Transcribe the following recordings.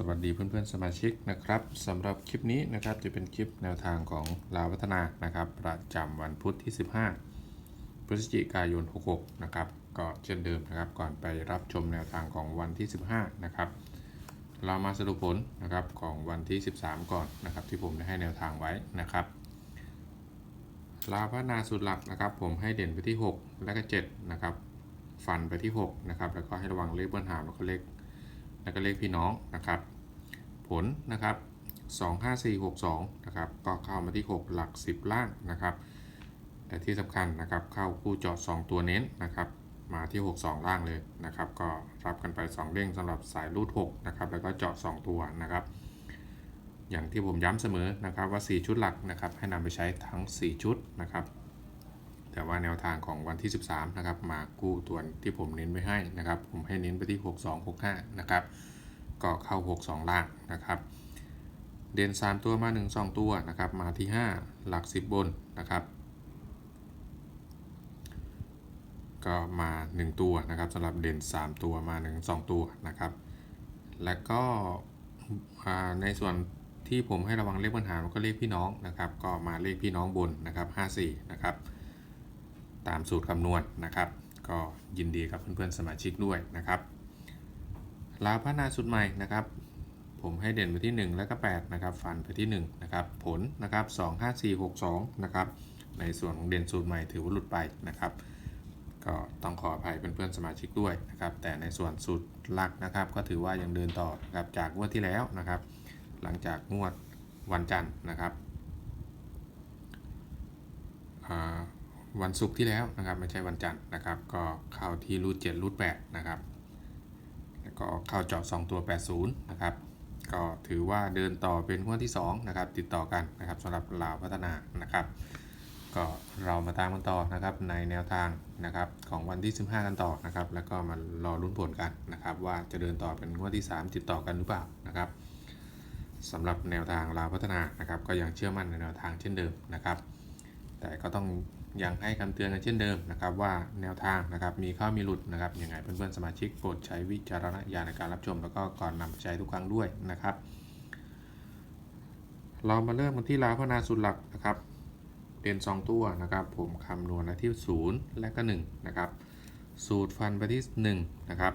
สวัสดีเพื่อนๆสมาชิกนะครับสำหรับคลิปนี้นะครับจะเป็นคลิปแนวทางของลาวพัฒนานะครับ ประจำวันพุธที่ 15 พฤศจิกายน 66 นะครับก็เช่นเดิมนะครับ ก่อนไปรับชมแนวทางของวันที่ 15 นะครับ เรามาสรุปผลนะครับของวันที่ 13 ก่อนนะครับ ที่ผมได้ให้แนวทางไว้นะครับลาวพัฒนาสุดหลักนะครับ ผมให้เด่นไปที่ 6 และก็7นะครับฟันไปที่6นะครับแล้วก็ให้ระวังเลขเบิ้ลหางแล้วก็เลข แล้วก็เลขพี่น้องนะครับ ผลนะครับ 25462 นะครับ ก็เข้ามาที่ 6 หลัก 10 ล่างนะครับ แต่ที่สำคัญนะครับเข้าคู่เจาะ2ตัวเน้นนะครับมาที่ 62 ล่างเลยนะครับ ก็รับกันไป 2เด้งสำหรับสายรูด6นะครับแล้วก็เจาะ 2 ตัวนะครับ อย่างที่ผมย้ำเสมอนะครับว่า 4 ชุดหลักนะครับให้นำไปใช้ทั้ง 4 ชุดนะครับ แต่ว่าแนวทางของวันที่ 13 นะครับ มากู้ตัวที่ผมเน้นไว้ให้นะครับ ผมให้เน้นไปที่ 6265 นะครับ ก็เข้า 62 ล่างนะครับ เด่น 3 ตัวมา 1 2 ตัวนะครับ มาที่ 5 หลัก 10 บนนะครับ ก็มา 1 ตัวนะครับสำหรับเด่น 3 ตัวมา 1 2 ตัวนะครับ และก็ในส่วนที่ผมให้ระวังเลขปัญหาก็เลขพี่น้องนะครับ ก็มาเลขพี่น้องบนนะครับ 54 นะครับ ตามสูตรคำนวณนะครับ ก็ยินดีกับเพื่อนๆสมาชิกด้วยนะครับลาพัฒนาสุดใหม่นะครับ ผมให้เด่นไปที่ 1 แล้วก็8นะครับฟันไปที่1นะครับผลนะครับ2 5 4 6 2นะครับในส่วนของเด่นสูตรใหม่ถือว่าหลุดไปนะครับ ก็ต้องขออภัยเพื่อนๆสมาชิกด้วยนะครับ แต่ในส่วนสูตรหลักนะครับ ก็ถือว่ายังเดินต่อนะครับจากงวดที่แล้วนะครับ หลังจากงวดวันจันทร์นะครับอ่า วันศุกร์ที่แล้วนะครับไม่ใช่วันจันทร์นะครับ ก็เข้าที่รูด7รูด8นะครับแล้วก็เข้าเจาะ2ตัว 80 นะครับ ก็ถือว่าเดินต่อเป็นงวดที่ 2 นะครับ ติดต่อกันนะครับสำหรับลาวพัฒนานะครับ ก็เรามาตามกันต่อนะครับในแนวทางนะครับของวันที่ 15 กันต่อนะครับ แล้วก็มารอลุ้นผลกันนะครับ ว่าจะเดินต่อเป็นงวดที่ 3 ติดต่อกันหรือเปล่านะครับสำหรับแนวทางลาวพัฒนานะครับ ก็ยังเชื่อมั่นในแนวทางเช่นเดิมนะครับ แต่ก็ต้อง ยังให้คำเตือนกันเช่นเดิมนะครับว่าแนวทางนะครับมีข้อมีหลุดนะครับยังไงเพื่อนๆสมาชิกโปรดใช้วิจารณญาณในการรับชม แล้วก็ก่อนนำไปใช้ทุกครั้งด้วยนะครับ เรามาเริ่มกันที่ราพันาสุดหลักนะครับเด่น2 ตัวนะครับ ผมคำนวณที่ 0 และก็1นะครับสูตรฟันไปที่1นะครับ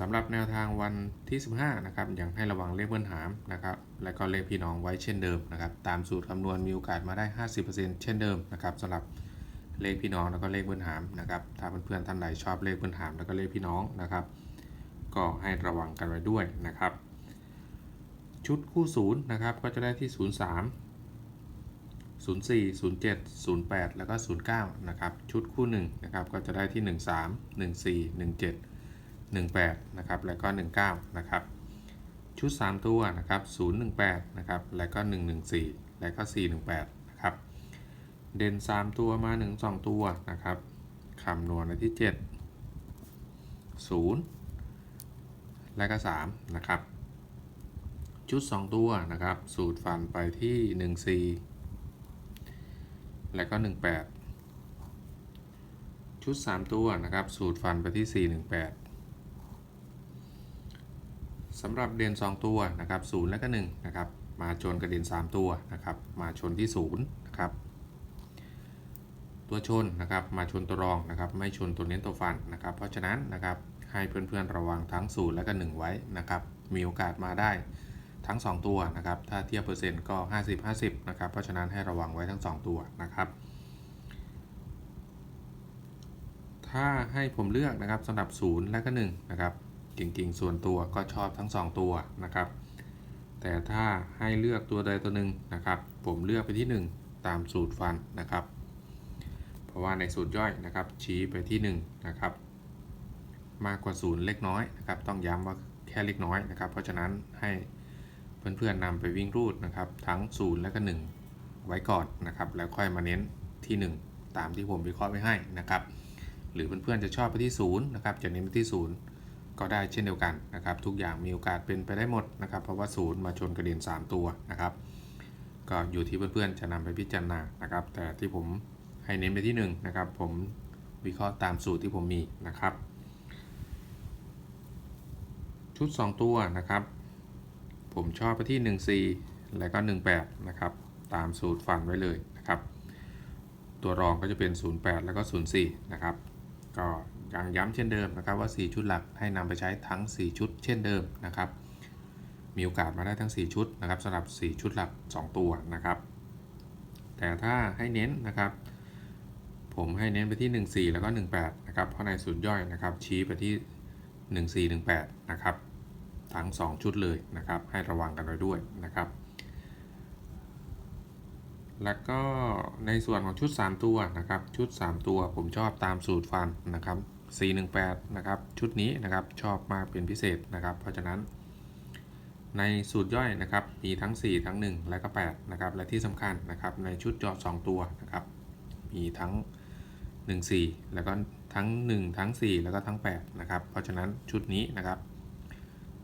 สำหรับแนวทางวันที่ 15 นะครับยังให้ระวังเลขเบิ้ลหามนะครับ และก็เลขพี่น้องไว้เช่นเดิมนะครับ ตามสูตรคำนวณมีโอกาสมาได้ 50%เช่นเดิมนะครับสำหรับเลขพี่น้องแล้วก็เลขเบิ้ลหามนะครับ ถ้าเพื่อนๆท่านใดชอบเลขเบิ้ลหามแล้วก็เลขพี่น้องนะครับ ก็ให้ระวังกันไว้ด้วยนะครับ ชุดคู่ศูนย์นะครับก็จะได้ที่ 03 04 07 08 แล้วก็ 09 นะครับ ชุดคู่1นะครับก็จะได้ที่ 13 14 17 18นะครับแล้วก็19นะครับชุด 3 ตัวนะครับ018นะครับแล้วก็ 114 แล้วก็ 418นะครับเด่น 3 ตัวมา 1 2 ตัวนะครับคำนวณในที่ 7 0 และก็3นะครับชุด 2 ตัวนะครับสูตรฟันไปที่ 14 แล้วก็ 18 ชุด 3 ตัวนะครับสูตรฟันไปที่ 418 สำหรับเด่น2 ตัวนะครับ0และก็1นะครับมาชนกับเด่น3 ตัวนะครับมาชนที่0นะครับตัวชนนะครับมาชนตัวรองนะครับไม่ชนตัวเน้นตัวฟันนะครับ เพราะฉะนั้นนะครับให้เพื่อนๆระวังทั้ง0และก็1ไว้นะครับมีโอกาสมาได้ทั้ง 2 ตัวนะครับถ้าเทียบเปอร์เซ็นต์ก็ 50 50นะครับเพราะฉะนั้นให้ระวังไว้ทั้ง 2 ตัวนะครับถ้าให้ผมเลือกนะครับสำหรับ 0 และก็1นะครับ จริงๆ ส่วนตัวก็ชอบทั้ง 2 ตัวนะครับ แต่ถ้าให้เลือกตัวใดตัวหนึ่งนะครับ ผมเลือกไปที่ 1 ตามสูตรฟันนะครับ เพราะว่าในสูตรย่อยนะครับ ชี้ไปที่1นะครับ มากกว่า0เล็กน้อยนะครับ ต้องย้ำว่าแค่เล็กน้อยนะครับ เพราะฉะนั้นให้เพื่อนๆนำไปวิ่งรูดนะครับ ทั้ง0และก็ 1 ไว้ก่อนนะครับ แล้วค่อยมาเน้นที่ 1 ตามที่ผมวิเคราะห์ไว้ให้นะครับ หรือเพื่อนๆจะชอบไปที่0นะครับจะเน้นไปที่0 ก็ได้เช่นเดียวกันนะครับ ทุกอย่างมีโอกาสเป็นไปได้หมดนะครับ เพราะว่า0มาชนกระเด็น3 ตัวนะครับ ก็อยู่ที่เพื่อนๆจะนำไปพิจารณานะครับ แต่ที่ผมให้เน้นไปที่1นะครับ ผมวิเคราะห์ตามสูตรที่ผมมีนะครับ ชุด 2 ตัวนะครับ ผมชอบไปที่ 14 แล้วก็ 18 นะครับ ตามสูตรฟันไว้เลยนะครับ ตัวรองก็จะเป็น 08 แล้วก็ 04 นะครับ ก็ ย้ำเช่นเดิมนะครับว่า 4 ชุดหลักให้นำไปใช้ทั้ง 4 ชุด เช่นเดิมนะครับ มีโอกาสมาได้ทั้ง 4 ชุดนะครับสำหรับ 4 ชุดหลัก 2 ตัวนะครับ แต่ถ้าให้เน้นนะครับ ผมให้เน้นไปที่ 14 แล้วก็ 18 นะครับ เพราะในสูตรย่อยนะครับ ชี้ไปที่ 1418 นะครับ ทั้ง 2 ชุดเลยนะครับ ให้ระวังกันไว้ด้วยนะครับแล้วก็ในส่วนของชุด 3 ตัวนะครับ ชุด 3 ตัวผมชอบตามสูตรฟันนะครับ 418 นะครับ ชุดนี้นะครับชอบมากเป็นพิเศษนะครับ เพราะฉะนั้น ในสูตรย่อยนะครับ มีทั้ง 4 ทั้ง 1 และก็8นะครับ และที่สำคัญนะครับ ในชุดจาะ2ตัวนะครับ มีทั้ง 1 4 แล้วก็ทั้ง 1 ทั้ง 4 แล้วก็ทั้ง8นะครับ เพราะฉะนั้นชุดนี้นะครับ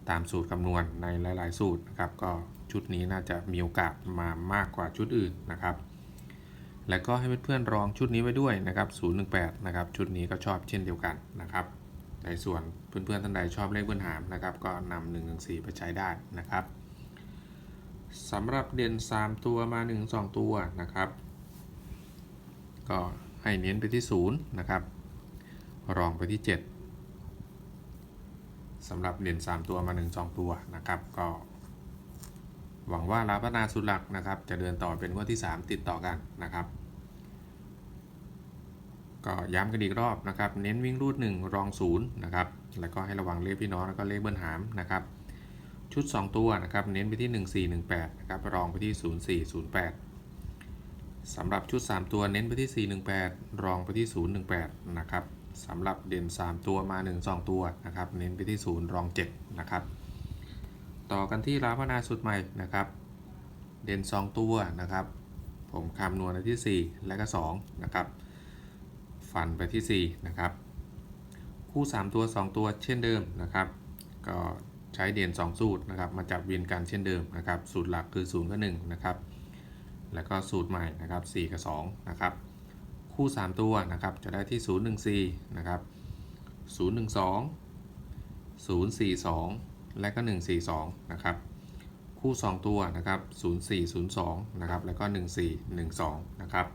ตามสูตรคำนวณในหลาย ๆ สูตรนะครับ ก็ชุดนี้น่าจะมีโอกาสมามากกว่าชุดอื่นนะครับ แล้วก็ให้เพื่อนๆลองชุดนี้ไว้ด้วยนะครับ 018 นะครับ ชุดนี้ก็ชอบเช่นเดียวกันนะครับ ในส่วนเพื่อนๆท่านใดชอบเลขเบิ้ลหามนะครับ ก็นำ1 1 4ไปใช้ได้นะครับสำหรับเด่น 3 ตัวมา 1 2 ตัวนะครับ ก็ให้เน้นไปที่ 0 นะครับ รองไปที่ 7สำหรับเด่น 3 ตัวมา 1 2 ตัวนะครับ ก็ หวังว่าลาพัฒนาสุดหลักนะครับ จะเดินต่อเป็นงวดที่ 3 ติดต่อกันนะครับ ก็ย้ำกันอีกรอบนะครับ เน้นวิ่งรูด 1 รอง0นะครับแล้วก็ให้ระวังเลขพี่น้องแล้วก็เลขเบิ้ลหามนะครับชุด 2 ตัวนะครับเน้นไปที่ 1418นะครับรองไปที่ 0408สำหรับชุด 3 ตัวเน้นไปที่ 418 รองไปที่ 018 นะครับสำหรับเด่น 3 ตัวมา 1 2 ตัวนะครับเน้นไปที่ 0 รอง7นะครับ ต่อกันที่ร้านพนาสุดใหม่นะครับ เด่น 2 ตัวนะครับ ผมคำนวณในที่ 4 และก็ 2 นะครับ ฟันไปที่ 4 นะครับ คู่ 3 ตัว 2 ตัวเช่นเดิมนะครับ ก็ใช้เด่น 2 สูตรนะครับ มาจับเวินกันเช่นเดิมนะครับ สูตรหลักคือ 0 กับ 1 นะครับ แล้วก็สูตรใหม่นะครับ 4 กับ 2 นะครับ คู่ 3 ตัวนะครับ จะได้ที่ 014 นะครับ 012 042 และก็ 142 นะครับ คู่ 2 ตัวนะครับ 0402 นะครับ แล้วก็ 1412 นะครับ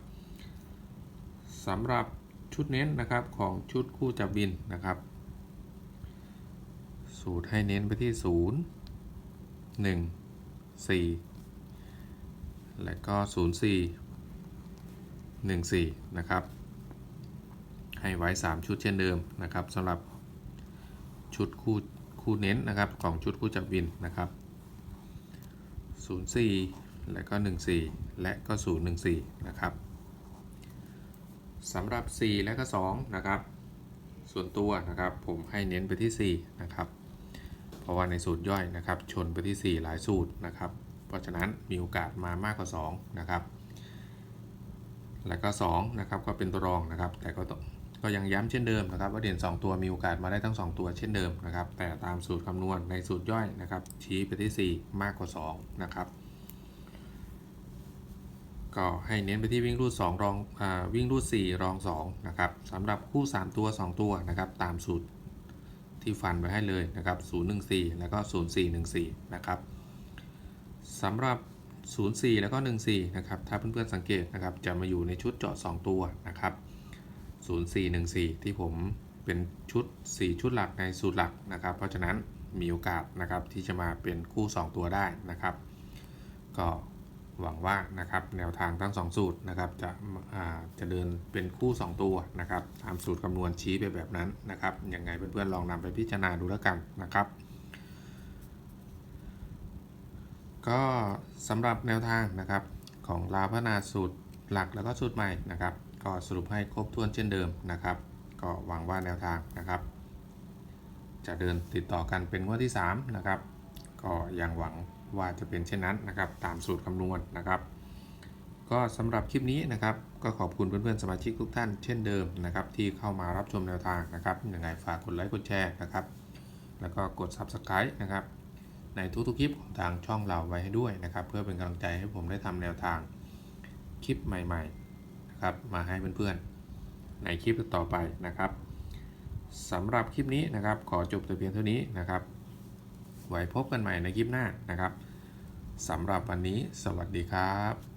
สำหรับชุดเน้นนะครับของชุดคู่จับบินนะครับ สูตรให้เน้นไปที่ 0 1 4 และก็ 0 4 1 4 นะครับ ให้ไว้ 3 ชุดเช่นเดิมนะครับสำหรับชุดคู่ คู่เน้นนะครับของชุดคู่จับวินนะครับ04 และก็ 14 และก็ 014 นะครับสำหรับ 4 และก็ 2 นะครับ ส่วนตัวนะครับผมให้เน้นไปที่ 4 นะครับ เพราะว่าในสูตรย่อยนะครับ ชนไปที่ 4 หลายสูตรนะครับ เพราะฉะนั้นมีโอกาสมามากกว่า 2 นะครับ แล้วก็ 2 นะครับก็เป็นตัวรองนะครับ แต่ก็ต้อง ก็ยังย้ำเช่นเดิมนะครับว่าเด่น 2 ตัวมีโอกาสมาได้ทั้ง 2 ตัวเช่นเดิมนะครับแต่ตามสูตรคำนวณในสูตรย่อยนะครับชี้ไปที่ 4 มากกว่า 2 นะครับก็ให้เน้นไปที่วิ่งรูด2รองอวิ่งรูด4รอง2นะครับสำหรับคู่ 3 ตัว 2 ตัวนะครับตามสูตรที่ฟันไว้ให้เลยนะครับ014 แล้วก็ 0414 นะครับสำหรับ 04 แล้วก็ 14 นะครับถ้าเพื่อนๆสังเกตนะครับจะมาอยู่ในชุดเจาะ 2 ตัวนะครับ 0414 ที่ผมเป็นชุด 4 ชุดหลักในสูตรหลักนะครับ เพราะฉะนั้นมีโอกาสนะครับที่จะมาเป็นคู่ 2 ตัวได้นะครับ ก็หวังว่านะครับแนวทางทั้ง 2 สูตรนะครับจะจะเดินเป็นคู่ 2 ตัวนะครับตามสูตรคำนวณชี้ไปแบบนั้นนะครับยังไงเพื่อนๆลองนำไปพิจารณาดูแล้วกันนะครับ ก็สำหรับแนวทางนะครับของลาพนาสูตรหลักแล้วก็สูตรใหม่นะครับ ก็สรุปให้ครบถ้วนเช่นเดิมนะครับ ก็หวังว่าแนวทางนะครับ จะเดินติดต่อกันเป็นงวดที่ 3 นะครับ ก็ยังหวังว่าจะเป็นเช่นนั้นนะครับ ตามสูตรคำนวณนะครับ ก็สำหรับคลิปนี้นะครับ ก็ขอบคุณเพื่อนๆสมาชิกทุกท่านเช่นเดิมนะครับ ที่เข้ามารับชมแนวทางนะครับยังไงฝากกดไลค์กดแชร์นะครับ แล้วก็กด Subscribe นะครับในทุกๆคลิปของทางช่องเราไว้ให้ด้วยนะครับ เพื่อเป็นกำลังใจให้ผมได้ทำแนวทางคลิปใหม่ ๆ นะครับมาให้เพื่อนๆในคลิปต่อไปนะครับสำหรับคลิปนี้นะครับขอจบแต่เพียงเท่านี้นะครับ ไว้พบกันใหม่ในคลิปหน้านะครับสำหรับวันนี้สวัสดีครับ